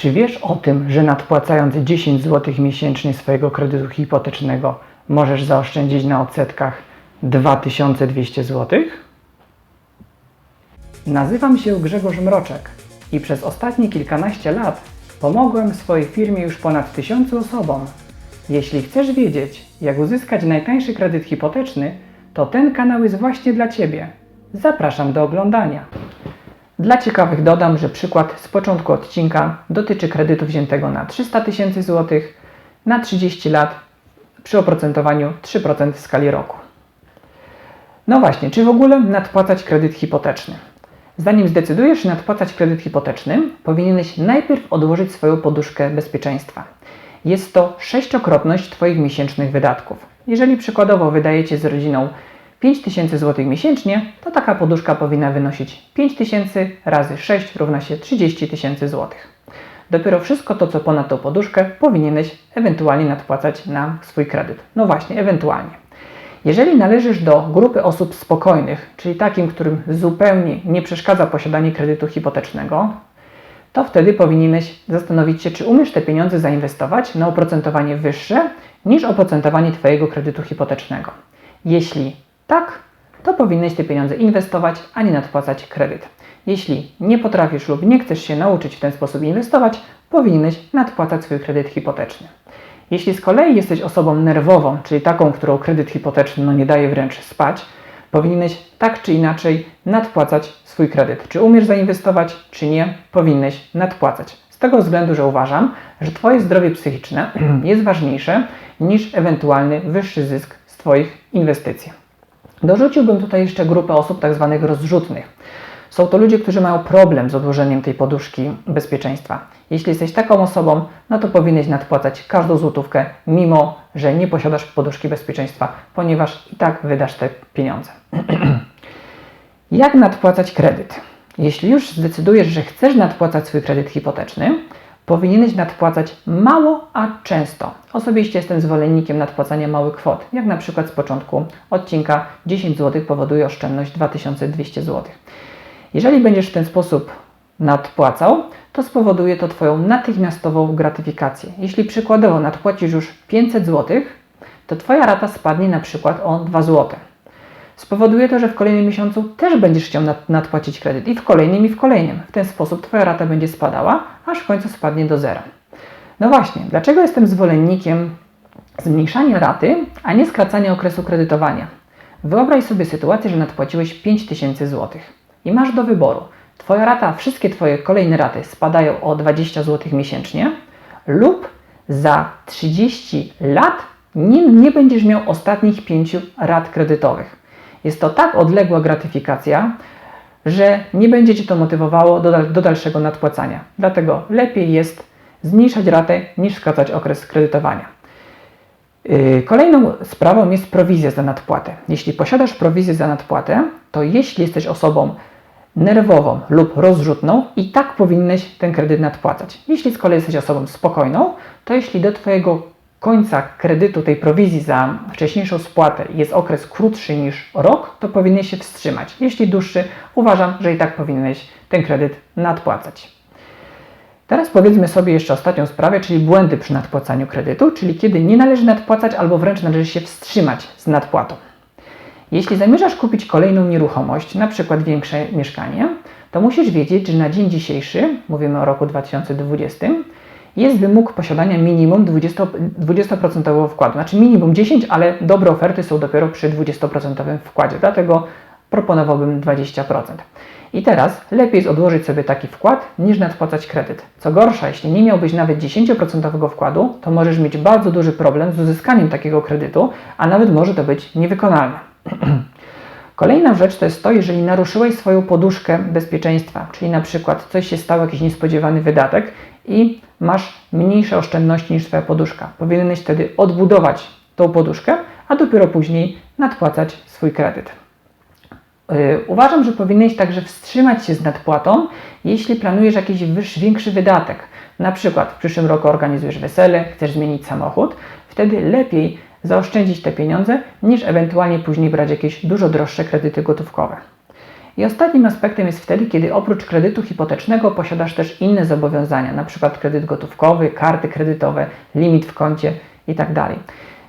Czy wiesz o tym, że nadpłacając 10 zł miesięcznie swojego kredytu hipotecznego możesz zaoszczędzić na odsetkach 2200 zł? Nazywam się Grzegorz Mroczek i przez ostatnie kilkanaście lat pomogłem swojej firmie już ponad tysiącu osobom. Jeśli chcesz wiedzieć, jak uzyskać najtańszy kredyt hipoteczny, to ten kanał jest właśnie dla Ciebie. Zapraszam do oglądania. Dla ciekawych dodam, że przykład z początku odcinka dotyczy kredytu wziętego na 300 tysięcy złotych na 30 lat przy oprocentowaniu 3% w skali roku. No właśnie, czy w ogóle nadpłacać kredyt hipoteczny? Zanim zdecydujesz się nadpłacać kredyt hipoteczny, powinieneś najpierw odłożyć swoją poduszkę bezpieczeństwa. Jest to sześciokrotność Twoich miesięcznych wydatków. Jeżeli przykładowo wydajecie z rodziną 5000 zł miesięcznie, to taka poduszka powinna wynosić 5000 razy 6 równa się 30 tysięcy złotych. Dopiero wszystko to, co ponad tą poduszkę, powinieneś ewentualnie nadpłacać na swój kredyt. No właśnie, ewentualnie. Jeżeli należysz do grupy osób spokojnych, czyli takim, którym zupełnie nie przeszkadza posiadanie kredytu hipotecznego, to wtedy powinieneś zastanowić się, czy umiesz te pieniądze zainwestować na oprocentowanie wyższe niż oprocentowanie Twojego kredytu hipotecznego. Jeśli tak, to powinieneś te pieniądze inwestować, a nie nadpłacać kredyt. Jeśli nie potrafisz lub nie chcesz się nauczyć w ten sposób inwestować, powinieneś nadpłacać swój kredyt hipoteczny. Jeśli z kolei jesteś osobą nerwową, czyli taką, którą kredyt hipoteczny no nie daje wręcz spać, powinieneś tak czy inaczej nadpłacać swój kredyt. Czy umiesz zainwestować, czy nie, powinieneś nadpłacać. Z tego względu, że uważam, że Twoje zdrowie psychiczne jest ważniejsze niż ewentualny wyższy zysk z Twoich inwestycji. Dorzuciłbym tutaj jeszcze grupę osób tak zwanych rozrzutnych. Są to ludzie, którzy mają problem z odłożeniem tej poduszki bezpieczeństwa. Jeśli jesteś taką osobą, no to powinieneś nadpłacać każdą złotówkę, mimo że nie posiadasz poduszki bezpieczeństwa, ponieważ i tak wydasz te pieniądze. Jak nadpłacać kredyt? Jeśli już zdecydujesz, że chcesz nadpłacać swój kredyt hipoteczny, powinieneś nadpłacać mało, a często. Osobiście jestem zwolennikiem nadpłacania małych kwot, jak na przykład z początku odcinka 10 zł powoduje oszczędność 2200 zł. Jeżeli będziesz w ten sposób nadpłacał, to spowoduje to Twoją natychmiastową gratyfikację. Jeśli przykładowo nadpłacisz już 500 zł, to Twoja rata spadnie na przykład o 2 zł. Spowoduje to, że w kolejnym miesiącu też będziesz chciał nadpłacić kredyt i w kolejnym i w kolejnym. W ten sposób Twoja rata będzie spadała, aż w końcu spadnie do zera. No właśnie, dlaczego jestem zwolennikiem zmniejszania raty, a nie skracania okresu kredytowania? Wyobraź sobie sytuację, że nadpłaciłeś 5000 zł i masz do wyboru. Twoja rata, wszystkie Twoje kolejne raty spadają o 20 zł miesięcznie lub za 30 lat nie, nie będziesz miał ostatnich 5 rat kredytowych. Jest to tak odległa gratyfikacja, że nie będzie Cię to motywowało do, do dalszego nadpłacania. Dlatego lepiej jest zmniejszać ratę niż skracać okres kredytowania. Yy, kolejną sprawą jest prowizja za nadpłatę. Jeśli posiadasz prowizję za nadpłatę, to jeśli jesteś osobą nerwową lub rozrzutną i tak powinieneś ten kredyt nadpłacać. Jeśli z kolei jesteś osobą spokojną, to jeśli do Twojego końca kredytu, tej prowizji za wcześniejszą spłatę jest okres krótszy niż rok, to powinieneś się wstrzymać. Jeśli dłuższy, uważam, że i tak powinieneś ten kredyt nadpłacać. Teraz powiedzmy sobie jeszcze ostatnią sprawę, czyli błędy przy nadpłacaniu kredytu, czyli kiedy nie należy nadpłacać albo wręcz należy się wstrzymać z nadpłatą. Jeśli zamierzasz kupić kolejną nieruchomość, na przykład większe mieszkanie, to musisz wiedzieć, że na dzień dzisiejszy, mówimy o roku 2020, jest wymóg posiadania minimum 20%, 20% wkładu. Znaczy minimum 10, ale dobre oferty są dopiero przy 20% wkładzie, dlatego proponowałbym 20%. I teraz lepiej jest odłożyć sobie taki wkład, niż nadpłacać kredyt. Co gorsza, jeśli nie miałbyś nawet 10% wkładu, to możesz mieć bardzo duży problem z uzyskaniem takiego kredytu, a nawet może to być niewykonalne. Kolejna rzecz to jest to, jeżeli naruszyłeś swoją poduszkę bezpieczeństwa, czyli na przykład coś się stało, jakiś niespodziewany wydatek i masz mniejsze oszczędności niż Twoja poduszka. Powinieneś wtedy odbudować tą poduszkę, a dopiero później nadpłacać swój kredyt. Yy, uważam, że powinieneś także wstrzymać się z nadpłatą, jeśli planujesz jakiś większy wydatek. Na przykład w przyszłym roku organizujesz wesele, chcesz zmienić samochód, wtedy lepiej zaoszczędzić te pieniądze, niż ewentualnie później brać jakieś dużo droższe kredyty gotówkowe. I ostatnim aspektem jest wtedy, kiedy oprócz kredytu hipotecznego posiadasz też inne zobowiązania, np. kredyt gotówkowy, karty kredytowe, limit w koncie itd.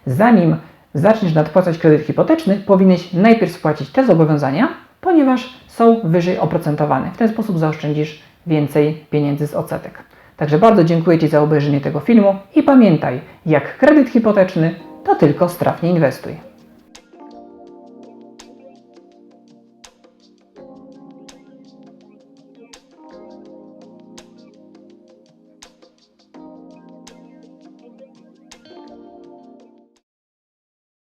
Zanim zaczniesz nadpłacać kredyt hipoteczny, powinieneś najpierw spłacić te zobowiązania, ponieważ są wyżej oprocentowane. W ten sposób zaoszczędzisz więcej pieniędzy z odsetek. Także bardzo dziękuję Ci za obejrzenie tego filmu i pamiętaj, jak kredyt hipoteczny, to tylko strafnie inwestuj.